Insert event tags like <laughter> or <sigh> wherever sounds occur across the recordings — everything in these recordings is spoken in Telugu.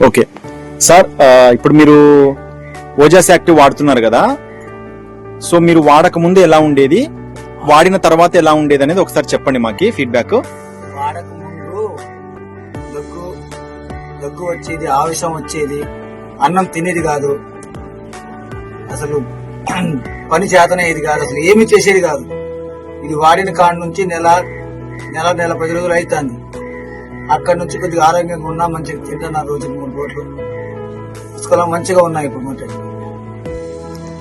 ఓకే. సార్ ఇప్పుడు మీరు ఓజాస్ యాక్టివ్ వాడుతున్నారు కదా సో మీరు వాడక ముందు ఎలా ఉండేది? వాడిన తర్వాత ఎలా ఉండేది అనేది ఒకసారి చెప్పండి మాకి ఫీడ్బ్యాక్ వాడక ముందు దగ్గు దగ్గు వచ్చేది ఆవేశం వచ్చేది అన్నం తినేది కాదు. అసలు <clears throat> పని చేతనేది కాదు అసలు ఏమి చేసేది కాదు. ఇది వాడిన కాడ నుంచి నెల నెల నెల పది రోజులు అవుతుంది అక్కడి నుంచి కొద్దిగా ఆరోగ్యంగా ఉన్నా మంచిగా తింటున్నా రోజుకి మూడు పూటలు పుష్కలం మంచిగా ఉన్నాయి ఇప్పుడు మాట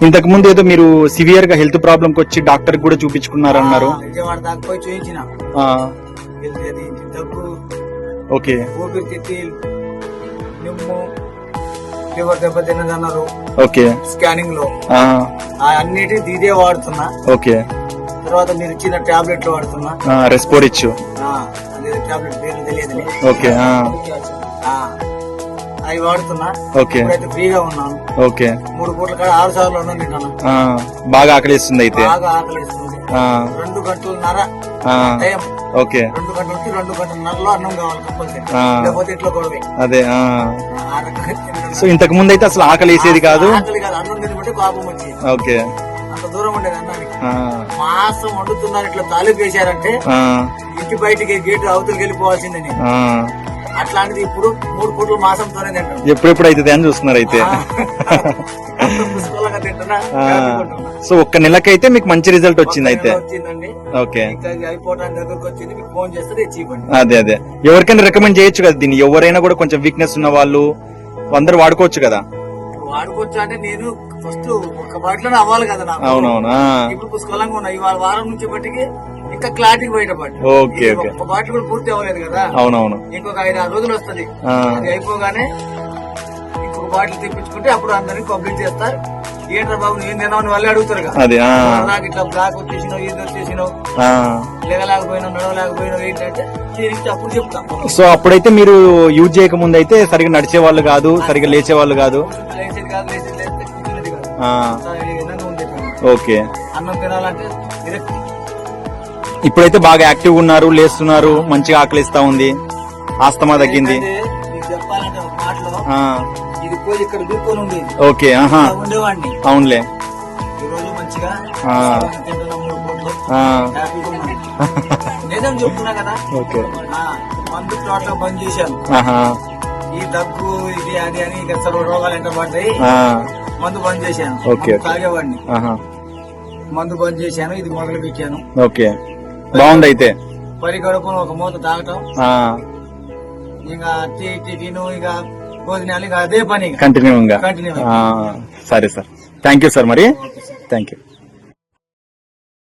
ఇంతకు ముందు ఏదో మీరు సివియర్గా హెల్త్ ప్రాబ్లం వచ్చి డాక్టర్ కూడా చూపించుకున్నారన్నారు. విజయవాడ దాకా పోయి చూపించిన దగ్గు ఓకే. ఊపిరితిత్తి నిమ్ము లివర్ దెబ్బతిన్నదన్నారు ఓకే. స్కానింగ్లో. అన్నిటి ఇదే వాడుతున్నా. ఓకే. తర్వాత మీరు ఇచ్చిన టాబ్లెట్లు వాడుతున్నా. ఆ, రెస్పోరిచ్ ఆ, అదే టాబ్లెట్ ఓకే అవి వాడుతున్నా. ఓకే. ఫ్రీగా ఉన్నాను. ఓకే. మూడు పూట్ల కాడ ఆరు సార్లు తింటాను బాగా ఆకలిస్తుంది అయితే. బాగా ఆకలిస్తుంది. ఆ, రెండు గంటలున్నర టైం. ఓకే. రెండు గంటల నుంచి రెండు గంటలన్నరలో అన్నం కావాలి కంపల్సరీ. లేకపోతే ఇంట్లో గొడవే అదే. సో ఇంతకు ముందు అయితే అసలు ఆకలి వేసేది కాదు? ఆకలి కాదు. అన్నం తినబట్టి కోపం వచ్చేది. ఓకే. అంత దూరం ఉండేది అన్నానికి. మాసం వండుతున్నారు ఇట్లా తాలూకు వేశారంటే ఆ, ఇంటి బయటికి గేటు అవతలకి వెళ్ళిపోవాల్సిందే నేను ఆ. అట్లాంటిది ఇప్పుడు మూడు పూటలు మాసంతోనే తింటాను ఎప్పుడెప్పుడు అవుతుంది అని చూస్తున్నారు అయితే. సో ఒక్క నెలకైతే మీకు మంచి రిజల్ట్ వచ్చింది అయితే. ఓకే. అదే అదే. ఎవరికైనా రికమెండ్ చేయొచ్చు కదా దీన్ని. ఎవరైనా కూడా కొంచెం వీక్నెస్ ఉన్న వాళ్ళు అందరూ వాడుకోవచ్చు కదా. వాడుకోవచ్చు అంటే నేను ఫస్ట్ ఒక బాటిలోనే అవ్వాలి కదా నాకు. అవునవును? ఇప్పుడు పుష్కలంగా ఉన్నా ఇవాళ వారం నుంచి బట్టికి ఇంకా క్లారిటీ బయటపడి ఓకే ఓకే. ఒక బాటిల్ కూడా పూర్తి అవ్వలేదు కదా. అవునవును. ఇంకొక ఐదు ఆరు రోజులు వస్తది. అది అయిపోగానే ఇంకొక బాటిల్ తెప్పించుకుంటే అప్పుడు అందరికి కంప్లీట్ చేస్తారు. ఏంట్రా బాబు నేను తిన్నామని వాళ్ళే అడుగుతారు కదా. నాకు ఇట్లా బ్లాక్ వచ్చేసినావు ఇది వచ్చేసినావు. ఆ. లేగలేకపోయినావు నడవలేకపోయినావు ఏంటంటే అప్పుడు చెప్తాం. సో అప్పుడైతే మీరు యూజ్ చేయక ముందు అయితే సరిగా నడిచే వాళ్ళు కాదు సరిగా లేచే వాళ్ళు కాదు. ఓకే. అన్నం తినాలంటే ఇప్పుడైతే బాగా యాక్టివ్ ఉన్నారు లేస్తున్నారు మంచిగా ఆకలిస్తా ఉంది. ఆస్తమా తగ్గింది. ఓకే అవునులే. మంచిగా నిజం చెప్తున్నా కదా. ఓకే. మందు బంద్ చేశాను. ఆహా. ఈ దగ్గు ఇది అది అని ఇక సర్వ రోగాలు ఎంట పడ్డాయి. ఆ, మందు బంద్ చేశాను. తాగేవాడిని. మందు బంద్ చేశాను ఇది మొదలు పెట్టాను ఓకే. బాగుంది అయితే. పరి గడుపును ఒక మూత తాగటం. ఇంకా టీ టిఫిన్ ఇక భోజనాలు ఇక అదే పని కంటిన్యూ ఆ, సరే సార్. థ్యాంక్ యూ సార్ మరి. Thank you